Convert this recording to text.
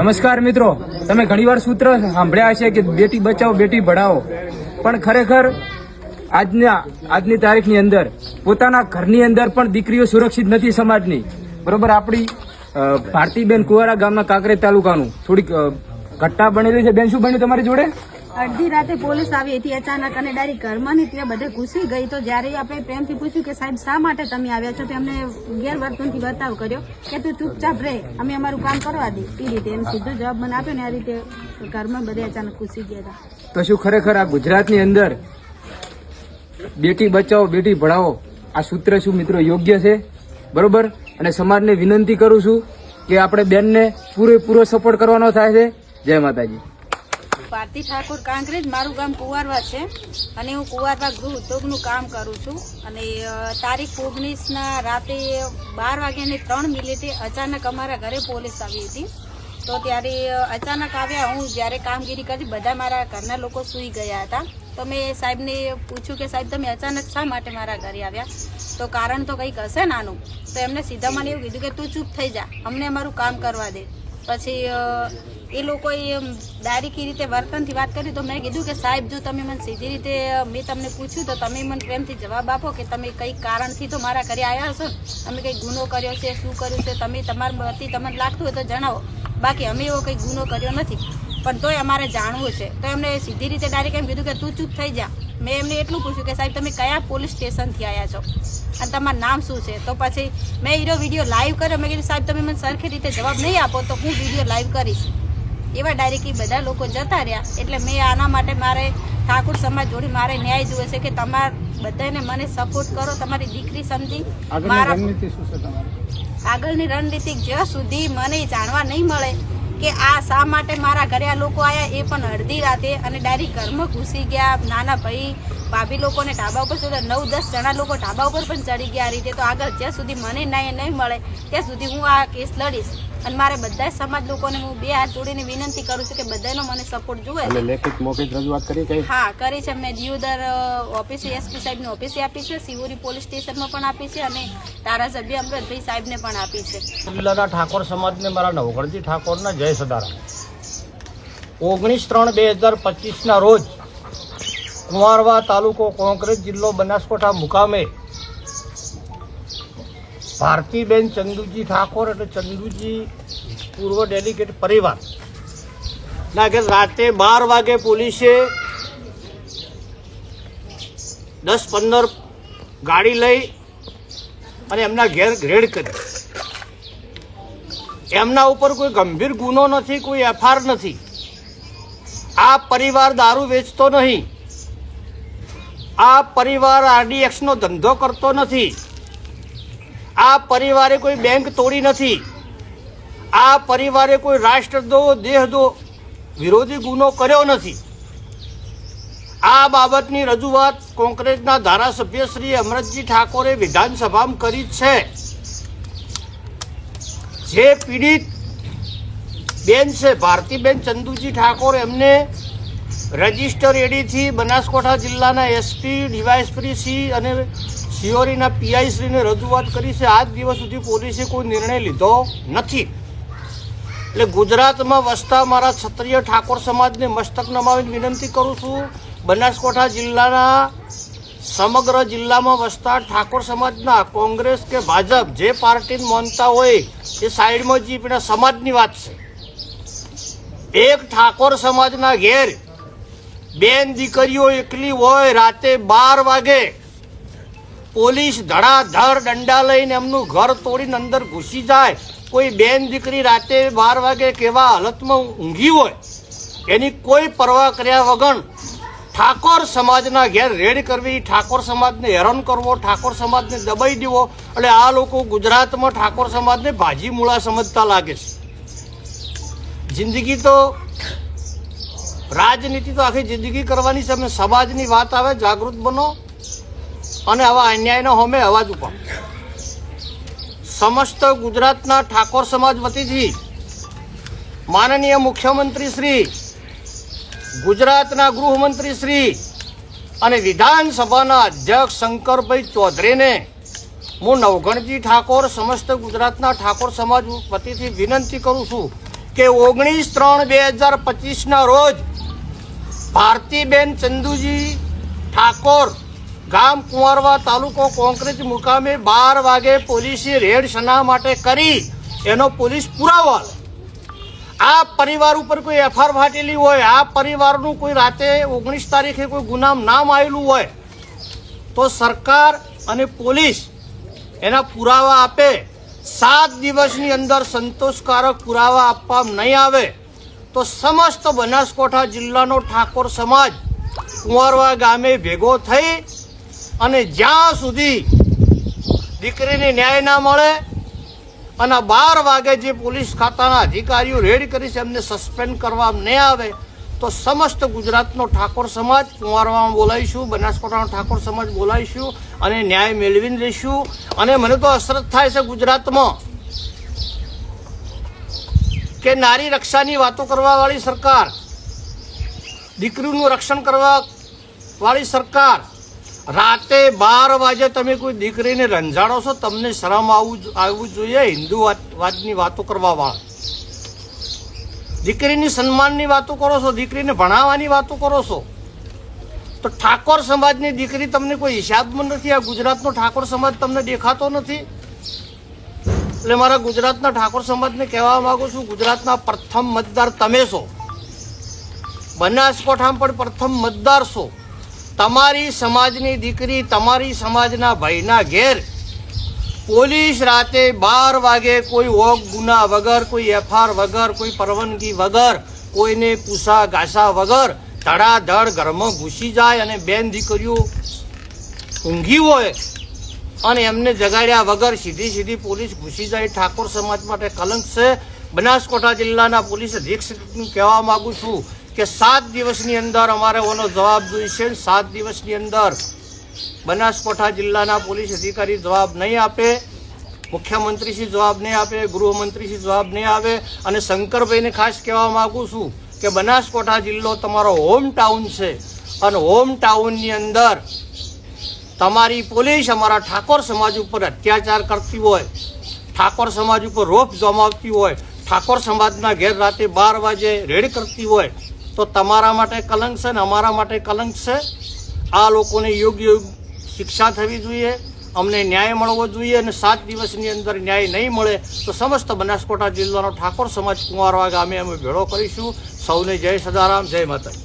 નમસ્કાર મિત્રો. તમે ઘણીવાર સૂત્ર સાંભળ્યા હશે કે બેટી બચાવો, બેટી ભણાવો. પણ ખરેખર આજના, આજની તારીખની અંદર પોતાના ઘરની અંદર પણ દીકરીઓ સુરક્ષિત નથી સમાજની. બરોબર? આપણી ભારતીબેન કુવારા ગામના કાંકરેજ તાલુકાનું થોડીક ઘટના બનેલી છે. બેન, શું બન્યું તમારી જોડે? અડધી રાતે પોલીસ આવી હતી અચાનક અને ડાયરેક્ટ ઘરમાં ને ત્યાં બધે ઘૂસી ગઈ. તો જ્યારે આપણે પ્રેમથી પૂછ્યું કે સાહેબ, શા માટે તમે આવ્યા છો, તો એમને ગેરવર્તનથી બતાવ કર્યો કે તું ચૂપચાપ રહે, અમે અમારું કામ કરવા દે. એ રીતે એમ સીધો જવાબ મને આપ્યો ને આ રીતે ઘરમાં બધે અચાનક ઘૂસી ગયા હતા. તો શું ખરેખર આ ગુજરાતની અંદર બેટી બચાવો, બેટી ભણાવો, આ સૂત્ર શું મિત્રો, યોગ્ય છે? બરોબર? અને સમાજને વિનંતી કરું છું કે આપણે બેનને પૂરેપૂરો સપોર્ટ કરવાનો થાય છે. જય માતાજી. ભારતી ઠાકોર કાંકરેજ મારું ગામ કુવારવા છે અને હું કુવારવા ગૃહ ઉદ્યોગનું કામ કરું છું. અને તારીખ ઓગણીસના રાતે બાર વાગ્યાની ત્રણ મિનિટે અચાનક અમારા ઘરે પોલીસ આવી હતી. તો ત્યારે અચાનક આવ્યા હું જ્યારે કામગીરી કરી બધા મારા ઘરના લોકો સૂઈ ગયા હતા. તો મેં સાહેબને પૂછ્યું કે, સાહેબ, તમે અચાનક શા માટે મારા ઘરે આવ્યા? તો કારણ તો કંઈક હશે નાનું? તો એમને સીધા મને એવું કીધું કે, તું ચૂપ થઈ જા. અમને અમારું કામ કરવા દે. પછી એ લોકોએ ડાયરેક્ટ રીતે વર્તનથી વાત કરી તો મેં કીધું કે, સાહેબ, જો તમે મને સીધી રીતે મેં તમને પૂછ્યું તો તમે મને પ્રેમથી જવાબ આપો કે તમે કઈ કારણથી તો મારા ઘરે આવ્યા હશો? તમે કંઈ ગુનો કર્યો છે, શું કર્યું છે? તમે તમારા વતી તમને લાગતું હોય તો જણાવો. બાકી અમે એવો કંઈ ગુનો કર્યો નથી. પણ તોય અમારે જાણવું છે. તો એમને સીધી રીતે ડાયરેક્ટ એમ કીધું કે, તું ચૂપ થઈ જા. મેં એમને એટલું પૂછ્યું કે સાહેબ તમે કયા પોલીસ સ્ટેશનથી આવ્યા છો? અને તમારું નામ શું છે? તો પછી મેં હીરો વીડિયો લાઈવ કર્યો. મેં કીધું સાહેબ તમે મને સરખી રીતે જવાબ નહીં આપો તો હું વીડિયો લાઈવ કરીશ. એવા ડાયરેક્ટલી બધા લોકો જતા રહ્યા. એટલે મેં આના માટે મારે ઠાકોર સમાજ જોડે મારે ન્યાય જોવે છે કે તમાર બધાને મને સપોર્ટ કરો. તમારી દીકરી સમજી મારા આગળની રણનીતિ જ્યાં સુધી મને જાણવા નહીં મળે કે આ શા માટે મારા ઘરે આ લોકો આવ્યા એ પણ અડધી રાતે અને ડાયરેક્ટ ઘરમાં ઘૂસી ગયા. નાના ભાઈ, ભાભી લોકોને ઢાબા ઉપર ચડ્યા નવ, દસ જણા લોકો ઢાબા ઉપર પણ ચડી ગયા આ રીતે. તો આગળ જ્યાં સુધી મને ન્યાય નહીં મળે, ત્યાં સુધી હું આ કેસ લડીશ. અને મારે બધા સમાજ લોકોને હું બે હાથ જોડીને વિનંતી કરું છું કે બધાનો મને સપોર્ટ જુએ. છે લેખિત મૌખિક રજૂઆત કરી કઈ? હા કરી છે. મેં દિયોદર ઓફિસે એસપી સાહેબની ઓફિસે આપી છે. સિવોરી પોલીસ સ્ટેશનમાં પણ આપી છે અને ધારાસભ્ય અમૃતભાઈ સાહેબને પણ આપી છે. જિલ્લાના ઠાકોર સમાજને મારા નવગણજી ઠાકોરના જય સદારામ. ઓગણીસ ત્રણ બે હજાર પચીસના રોજ કુંવારવા તાલુકો કોંકરેજ જિલ્લો બનાસકોઠા મુકામે ભારતીબેન ચંદુજી ઠાકોર એટલે ચંદુજી પૂર્વ ડેલિગેટ પરિવાર. ના, કે રાતે બાર વાગે પોલીસે દસ પંદર ગાડી લઈ અને એમના ઘેર રેડ કરી. એમના ઉપર કોઈ ગંભીર ગુનો નથી, કોઈ એફઆર નથી. આ પરિવાર દારૂ વેચતો નહીં. આ પરિવાર આરડીએક્સનો ધંધો કરતો નથી. આ પરિવારે કોઈ બેંક તોડી નથી. આ પરિવારે કોઈ રાષ્ટ્રદ્રોહ દેહદો વિરોધી ગુનો કર્યો નથી. આ બાબતની રજૂઆત કોંગ્રેસના ધારાસભ્ય શ્રી અમરતજી ઠાકોરે વિધાનસભામાં કરી છે. જે પીડિત બેન છે, ભારતીબેન ચંદુજી ઠાકોર, એમને રજિસ્ટર એડીથી બનાસકાંઠા જિલ્લાના એસપી, ડીવાયએસપી સી અને સિયોરીના પીઆઈ શ્રીને રજૂઆત કરી છે, આજ દિવસ સુધી પોલીસે કોઈ નિર્ણય લીધો નથી. એટલે ગુજરાતમાં વસતા મારા ક્ષત્રિય ઠાકોર સમાજને મસ્તક નમાવીને વિનંતી કરું છું, બનાસકાંઠા જિલ્લાના સમગ્ર જિલ્લામાં વસતા ઠાકોર સમાજના કોંગ્રેસ કે ભાજપ જે પાર્ટીને માનતા હોય, એ સાઈડમાં જી પણ સમાજની વાત છે. એક ઠાકોર સમાજના ઘેર બેન દીકરીઓ એકલી હોય, રાતે બાર વાગે પોલીસ ધડાધડ દંડા લઈને એમનું ઘર તોડીને અંદર ઘૂસી જાય. કોઈ બેન દીકરી રાતે બાર વાગે કેવા હાલતમાં ઊંઘી હોય, એની કોઈ પરવા કર્યા વગર ઠાકોર સમાજના ઘેર રેડ કરવી, ઠાકોર સમાજને હેરાન કરવો, ઠાકોર સમાજને દબાઈ દેવો, એટલે આ લોકો ગુજરાતમાં ઠાકોર સમાજને ભાજી મૂળા સમજતા લાગે છે. જિંદગી તો રાજનીતિ તો આખી જિંદગી કરવાની છે સમાજની વાત આવે, જાગૃત બનો. અને આવા અન્યાયનો હોમે અવાજ ઉપર સમસ્ત ગુજરાતના ઠાકોર સમાજ વતીથી માનનીય મુખ્યમંત્રી શ્રી, ગુજરાતના ગૃહમંત્રી શ્રી અને વિધાનસભાના અધ્યક્ષ શંકરભાઈ ચૌધરીને હું નવગણજી ઠાકોર, સમસ્ત ગુજરાતના ઠાકોર સમાજ વતીથી વિનંતી કરું છું કે ઓગણીસ ત્રણ બે હજાર પચીસના રોજ ભારતીબેન ચંદુજી ઠાકોર ગામ કુંવરવા તાલુકો કોંક્રીટ મુકામે બાર વાગે પોલીસે રેડ શના માટે કરી એનો પોલીસ પુરાવો આ પરિવાર ઉપર કોઈ એફઆર ફાટેલી હોય, આ પરિવારનું કોઈ રાતે ઓગણીસ તારીખે કોઈ ગુનામ નામ આવેલું હોય, તો સરકાર અને પોલીસ એના પુરાવા આપે. સાત દિવસની અંદર સંતોષકારક પુરાવા આપવામાં નહીં આવે, તો સમસ્ત બનાસકાંઠા જિલ્લાનો ઠાકોર સમાજ કુંવરવા ગામે ભેગો થઈ અને જ્યાં સુધી દીકરીને ન્યાય ના મળે અને બાર વાગે જે પોલીસ ખાતાના અધિકારીઓ રેડ કરી છે, એમને સસ્પેન્ડ કરવામાં નહીં આવે, તો સમસ્ત ગુજરાતનો ઠાકોર સમાજ કુંવારવામાં બોલાવીશું, બનાસકાંઠાનો ઠાકોર સમાજ બોલાવીશું અને ન્યાય મેળવીને લઈશું. અને મને તો અસરત થાય છે ગુજરાતમાં કે નારી રક્ષાની વાતો કરવાવાળી સરકાર, દીકરીનું રક્ષણ કરવા વાળી સરકાર રાતે બાર વાગે તમે કોઈ દીકરીને રંજાડો છો, તમને શરમ આવવું આવવું જોઈએ હિન્દુ વાતની વાતો કરવા વાળા દીકરીની સન્માનની વાતો કરો છો, દીકરીને ભણાવવાની વાતો કરો છો. તો ઠાકોર સમાજની દીકરી તમને કોઈ હિસાબમાં નથી, આ ગુજરાતનો ઠાકોર સમાજ તમને દેખાતો નથી? એટલે મારા ગુજરાતના ઠાકોર સમાજને કહેવા માગું છું, ગુજરાતના પ્રથમ મતદાર તમે છો. બનાસકોઠામાં પણ પ્રથમ મતદાર છો. તમારી સમાજની દીકરી તમારી સમાજના ભાઈના ઘેર પોલીસ રાતે બાર વાગે કોઈ ઓગ ગુના વગર, કોઈ એફઆર વગર, કોઈ પરવાનગી વગર, કોઈને પૂસા ગાસા વગર ધડાધડ ઘરમાં ઘૂસી જાય અને બેન દીકરીઓ ઊંઘી હોય અને એમને જગાડ્યા વગર સીધી સીધી પોલીસ ઘૂસી જાય. ઠાકોર સમાજ માટે કલંક છે. બનાસકાંઠા જિલ્લાના પોલીસ અધિક્ષકનું કહેવા માગું છું કે સાત દિવસની અંદર અમારે ઓનો જવાબ જોઈશે સાત દિવસની અંદર બનાસકાંઠા જિલ્લાના પોલીસ અધિકારી જવાબ નહીં આપે, મુખ્યમંત્રીશ્રી જવાબ નહીં આપે, ગૃહમંત્રીશ્રી જવાબ નહીં આવે અને શંકરભાઈને ખાસ કહેવા માગું છું કે બનાસકાંઠા જિલ્લો તમારો હોમ ટાઉન છે અને હોમ ટાઉનની અંદર તમારી પોલીસ અમારા ઠાકોર સમાજ ઉપર અત્યાચાર કરતી હોય, ઠાકોર સમાજ ઉપર રોપ જમાવતી હોય, ઠાકોર સમાજના ઘેર રાતે બાર વાગે રેડ કરતી હોય તો તમારા માટે કલંક છે ને અમારા માટે કલંક છે. આ લોકોને યોગ્ય શિક્ષા થવી જોઈએ, અમને ન્યાય મળવો જોઈએ અને સાત દિવસની અંદર ન્યાય નહીં મળે તો સમસ્ત બનાસકોટા જિલ્લાનો ઠાકોર સમાજ કુંવારવા ગામે અમે ભેળો કરીશું. સૌને જય સદારામ, જય માતા